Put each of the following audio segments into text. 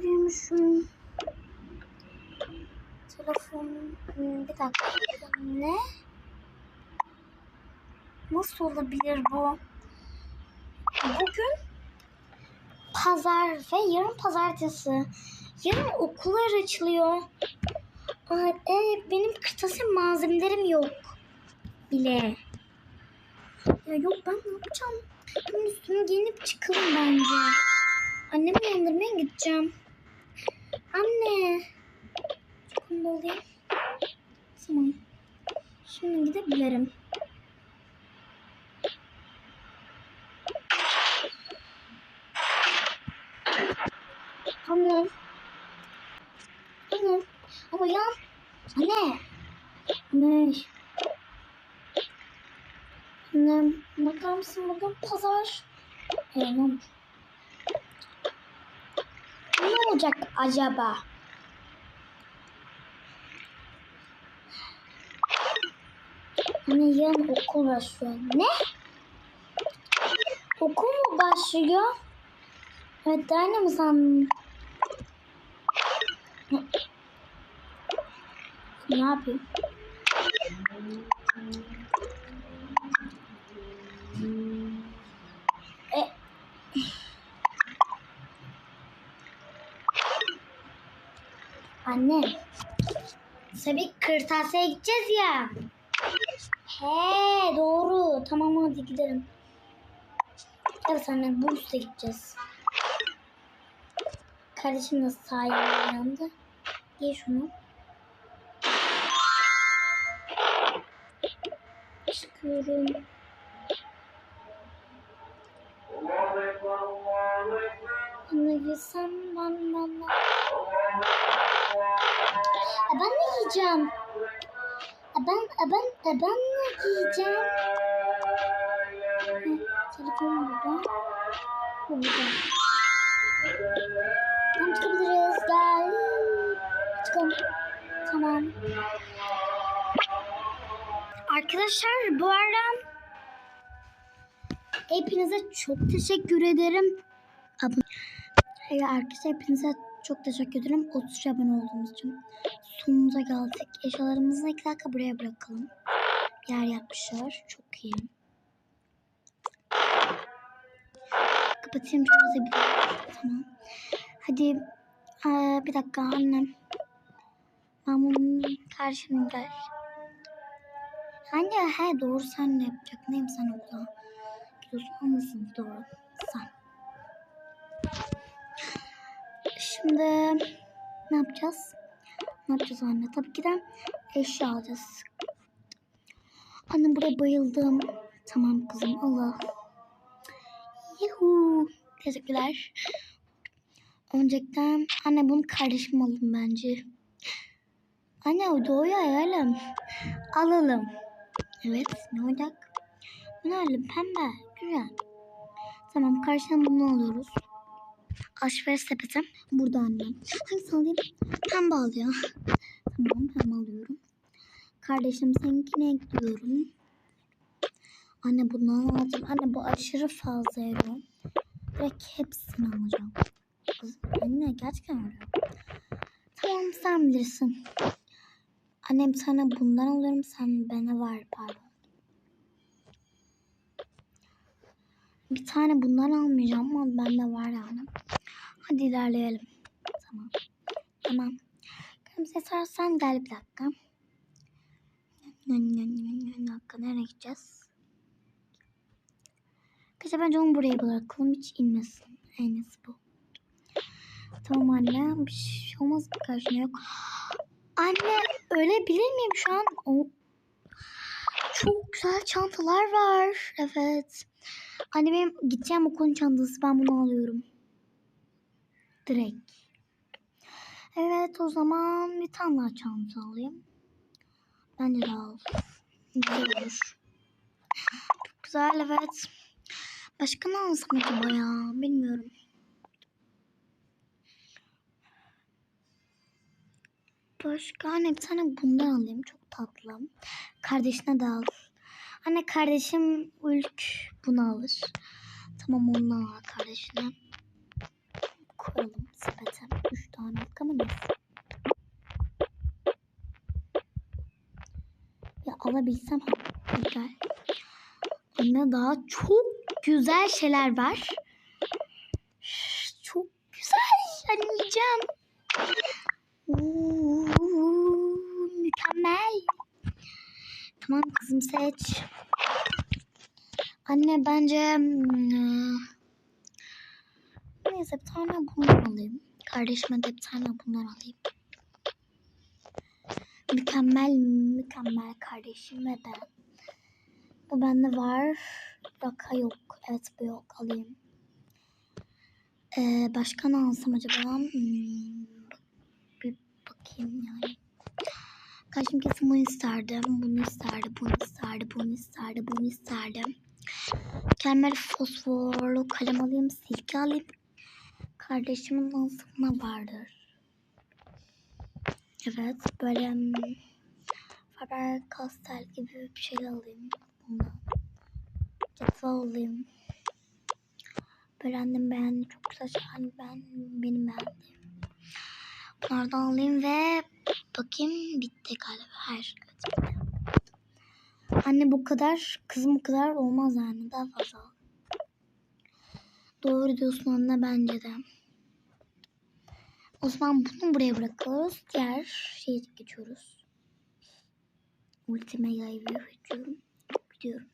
Hatırlıyormuşum. Telefon hmm, bir dakika. Ne? Nasıl olabilir bu? Bugün pazar ve yarın pazartesi. Yarın okullar açılıyor. Aa, e, benim kırtasiye malzemelerim yok bile. Ya yok ben ne yapacağım? Ben üstümü giyinip çıkalım bence. Annemi uyandırmaya gideceğim. Anne. Çıkımda olayım. Tamam. Şimdi gidebilirim. Anne. Anne. Ama ya. Anne. Anne. Anne. Bakar mısın bugün pazar? Eyvah. Ne olacak acaba? Anne yarın okul başlıyor. Ne? Okul mu başlıyor? Evet ne mi sandın? Ne yapayım? Kırtasiye gideceğiz ya. He doğru. Tamam hadi gidelim. Evet anne Bursa'ya gideceğiz. Kardeşim de sahaya yandı. Giy şunu. Çıkıyorum. Ne giysem ben ben ben. Ben ne yiyeceğim? E ben, e ben, e ben ne yiyeceğim? Hı, Telefon burada. Bu burada. Tamam çıkabiliriz. Gel. Çıkalım. Tamam. Arkadaşlar bu arada hepinize çok teşekkür ederim. Abone Hey arkadaşlar hepinize çok teşekkür ederim. 30 abone olduğunuz için. Sonumuza geldik. Eşyalarımızı iki dakika buraya bırakalım. Bir yer yapmışlar. Çok iyi. Kapatayım şu ağzı Tamam. Hadi ee, bir dakika annem. Ben bunun gel. Hangi? He doğru sen ne yapacak? Neyim sen okula? Gidiyorsun anlasın doğru. Sen. Şimdi ne yapacağız? Ne yapacağız anne? Tabii ki de eşya alacağız. Anne buraya bayıldım. Tamam kızım Allah. Yuhu. Teşekkürler. Öncelikle anne bunu kardeşim alın bence. Anne o doğuya ayarlam. Alalım. Evet ne olacak? Bunu alalım pembe. Güzel. Tamam karşıdan bunu alıyoruz. Alışveriş sepeti. Burada annem. Hangisi alayım? Pembe alıyor. Tamam pembe alıyorum. Kardeşim seninkine ekliyorum. Anne bundan alacağım. Anne bu aşırı fazla euro. Direkt hepsini alacağım. Anne gerçekten öyle. Tamam sen bilirsin. Annem sana bundan alıyorum. Sen bana ver pardon. Bir tane bundan almayacağım ama bende var yani. Hadi ilerleyelim. Tamam. Tamam. Kırmızı sarsan gel bir dakika. Bir dakika nereye gideceğiz? Kısa bence onu buraya bırakalım hiç inmesin. En iyisi bu. Tamam anne bir şey olmaz bir karşına yok. Anne öyle bilir miyim şu an? O... Çok güzel çantalar var. Evet. Anne benim gideceğim okulun çantası ben bunu alıyorum. Direkt. Evet o zaman bir tane daha çanta alayım. Bence al. Güzel olur. Çok güzel evet. Başka ne alsam acaba ya? Bilmiyorum. Başka anne bir tane bundan alayım. Çok tatlı. Kardeşine de al. Anne kardeşim Ülk bunu alır. Tamam ondan al kardeşine. Koyalım sepete. Üç tane ama neyse. Ya alabilsem. Güzel. Anne daha çok güzel şeyler var. Çok güzel. Anneciğim. Oo, mükemmel. Tamam kızım seç. Anne bence hmm, neyse bir tane bundan alayım. Kardeşime de bir tane bundan alayım. Mükemmel mükemmel kardeşim ve ben. Bu bende var. Raka yok. Evet bu yok. Alayım. Ee, başka ne alsam acaba? Hmm, bir bakayım yani. Kardeşim kesin bunu isterdim. Bunu isterdi. Bunu isterdi. Bunu isterdi. Bunu isterdi. Mükemmel fosforlu kalem alayım. Silgi alayım. Kardeşimin lansmanı vardır. Evet böyle hmm, Faber Castell gibi bir şey alayım. Bundan. Cetvel alayım. Böyle annem beğendi. Çok güzel şeyler ben, benim beğendiğim. Bunlardan alayım ve bakayım bitti galiba. Her şey bitti. Anne bu kadar, kızım bu kadar olmaz yani. Daha fazla. Doğru diyorsun anne bence de. O zaman bunu buraya bırakıyoruz. Diğer şeye geçiyoruz. Ultime yayı geçiyorum. Gidiyorum.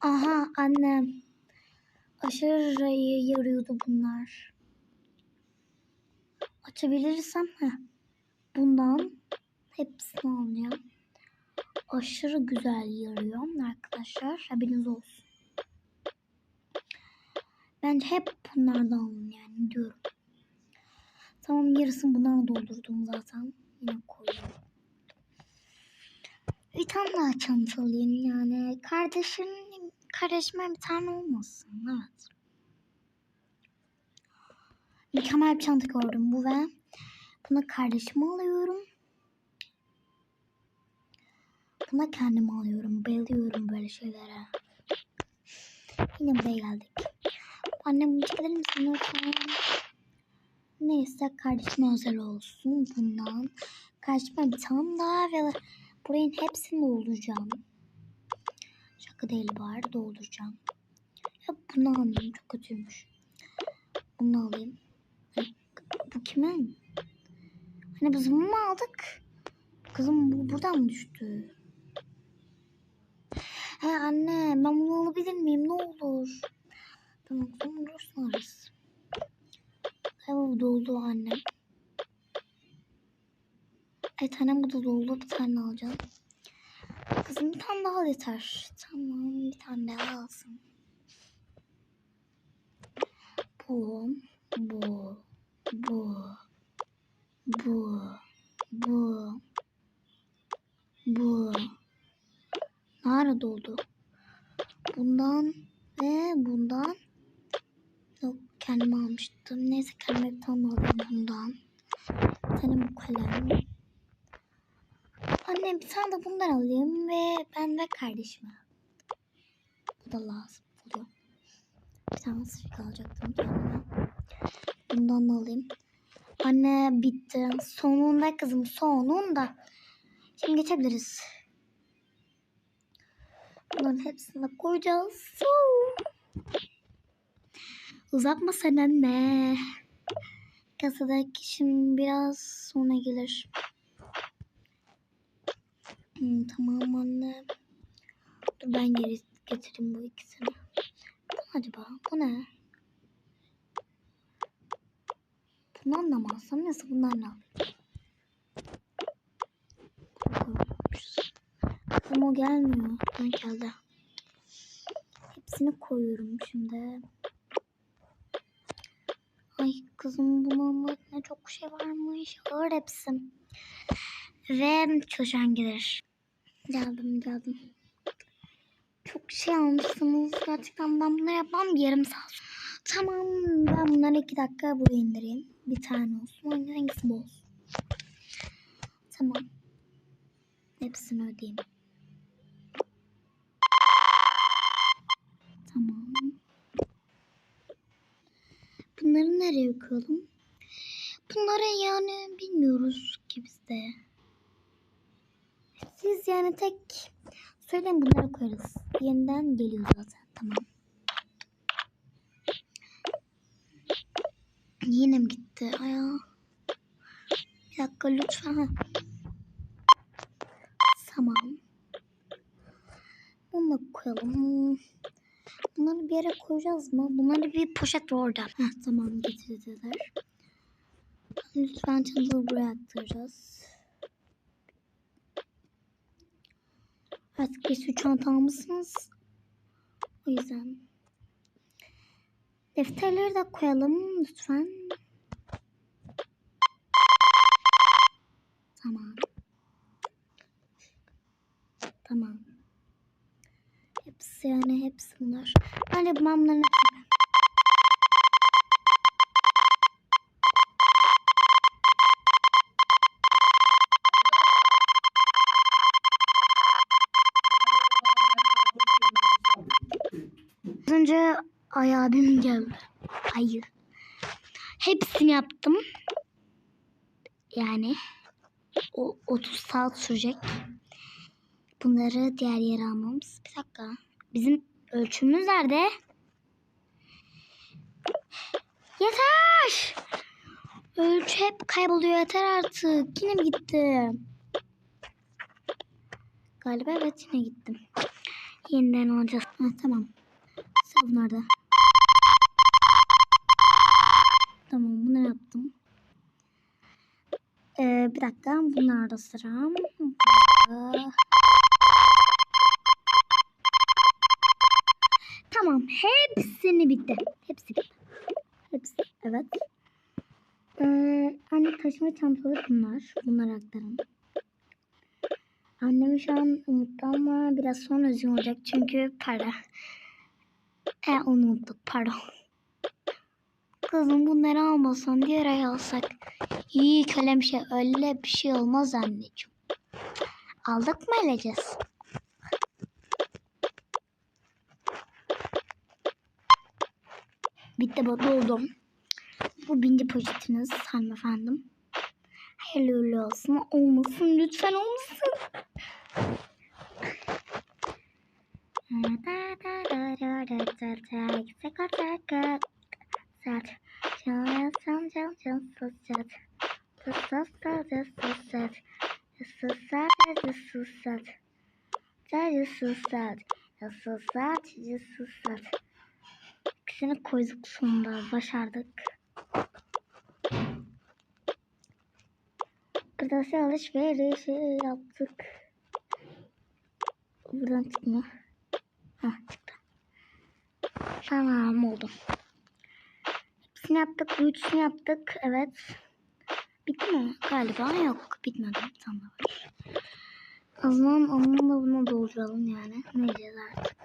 Aha annem. Aşırı yarıyordu bunlar. Açabilirsem heh. bundan hepsini alacağım. Aşırı güzel yarıyor arkadaşlar. Haberiniz olsun. Bence hep bunlardan alın yani diyorum. Tamam yarısını bundan doldurdum zaten. Yine koyuyorum. Bir tane daha çanta alayım yani. Kardeşim, kardeşime bir tane olmasın. Evet. Mükemmel bir çanta gördüm bu ve buna kardeşime alıyorum. Buna kendime alıyorum. Bayılıyorum böyle şeylere. Yine buraya geldik. Annem gelir misin lütfen? Neyse kardeşime özel olsun bundan. Kardeşime bir tane daha ve burayın hepsini dolduracağım. Şaka değil var dolduracağım. Ya bunu alayım çok kötüymüş. Bunu alayım. Ay, Bu kimin? Hani biz bunu mu aldık? Kızım bu buradan mı düştü? He anne ben bunu alabilir miyim ne olur? Tamam sonra dursun ararız. Evet doldu annem. Evet annem bu da doldu bir tane alacağım. Kızım bir tane daha yeter. Tamam bir tane daha alsın. Bu, bu, bu, bu, bu, bu. Nerede doldu? Bundan ve bundan. Kendime almıştım. Neyse kendime bir tane alayım bundan. Tane bu kalem. Anne bir de bundan alayım ve ben ve kardeşime. Bu da lazım oluyor. Bir tane sıfır alacaktım kendime. Bundan da alayım. Anne bitti. Sonunda kızım sonunda. Şimdi geçebiliriz. Bunların hepsini de koyacağız. Uzatma sen anne. Kasadaki şimdi biraz sonra gelir. Hmm, tamam anne. Dur ben geri getireyim bu ikisini. Bu ne acaba? Bu ne? Mı alsam? Neyse bundan da alayım. Ama gelmiyor. Ben geldi. Hepsini koyuyorum şimdi. Kızım bunun ne çok şey varmış. Ağır hepsi. Ve çalışan gelir. Geldim geldim. Çok şey almışsınız. Gerçekten ben bunları yapmam yarım saat. Tamam ben bunları iki dakika buraya indireyim. Bir tane olsun. Hangi- Hangisi bu olsun? Tamam. Hepsini ödeyeyim. Tamam. Bunları nereye koyalım? Bunları yani bilmiyoruz ki biz de. Siz yani tek söyleyin bunları koyarız. Yeniden geliyor zaten. Tamam. Yine mi gitti? Aya. Bir dakika lütfen. Tamam. Bunu koyalım. Bunları bir yere koyacağız mı? Bunları bir poşet var orada. Heh, tamam getirdiler. Lütfen çantaları buraya aktaracağız. Artık bir sürü çanta almışsınız. O yüzden. Defterleri de koyalım lütfen. Tamam. Tamam. Hepsi yani hepsi bunlar. Bence ben bunların hepsini- Az önce ay abim geldi. Hayır. Hepsini yaptım. Yani o 30 saat sürecek. Bunları diğer yere almamız. Bir dakika. Bizim ölçümümüz nerede? Yeter! Ölçü hep kayboluyor. Yeter artık. Yine mi gitti? Galiba evet yine gittim. Yeniden alacağız. Ha, tamam. Sıv nerede? Tamam bunu yaptım. Ee, bir dakika bunlar sıram. Burada. Tamam hepsini bitti. Hepsi. Hepsi evet. Ee, anne taşıma çantaları bunlar. Bunları aktarın. Annemi şu an unuttu ama biraz sonra üzgün olacak çünkü para. E onu unuttuk pardon. Kızım bunları almasan diğer ay alsak. İyi kalem şey öyle bir şey olmaz anneciğim. Aldık mı alacağız? Bitti bu doldum. Bu binci poşetiniz hanımefendim. Hayırlı uğurlu olsun. Olmasın lütfen olmasın. İkisini koyduk sonunda. Başardık. Kırtasiye alışverişi yaptık. Buradan çıkma. Hah çıktı. Tamam oldu. Hepsini yaptık. Bu üçünü yaptık. Evet. Bitti mi? Galiba yok. Bitmedi. Tamam. O zaman onunla bunu dolduralım yani. Ne diyeceğiz artık.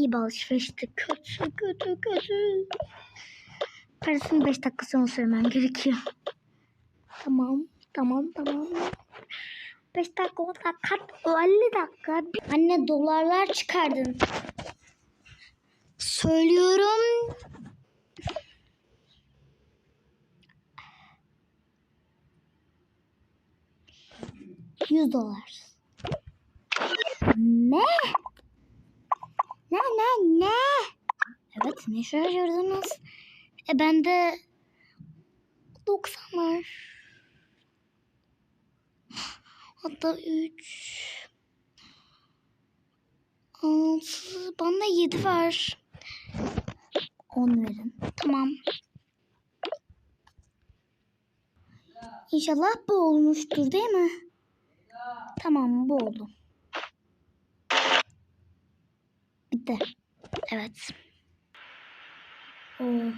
İyi bir alışverişti. Kötü kötü kötü. Parasını 5 dakika sonra söylemem gerekiyor. Tamam. Tamam tamam. 5 dakika 10 dakika 50 dakika. Anne dolarlar çıkardın. Söylüyorum. Yüz dolar. Ne? Ne ne ne? Evet ne şaşırdınız? E bende 90 var. Hatta 3 6 bana 7 var. 10 verin. Tamam. İnşallah bu olmuştur değil mi? Tamam bu oldu. Bitti. Evet. Oo.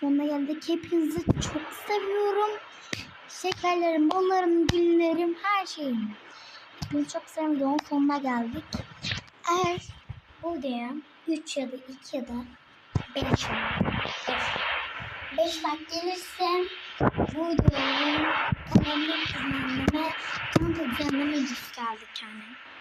Sonuna geldik. Hepinizi çok seviyorum. Şekerlerim, ballarım, güllerim, her şeyim. Hepinizi çok seviyorum. Videonun sonuna geldik. Eğer bu videoya 3 ya da 2 ya da 5 5 like gelirse bu videonun kanalını düzenleme, kanal düzenleme videosu geldi yani.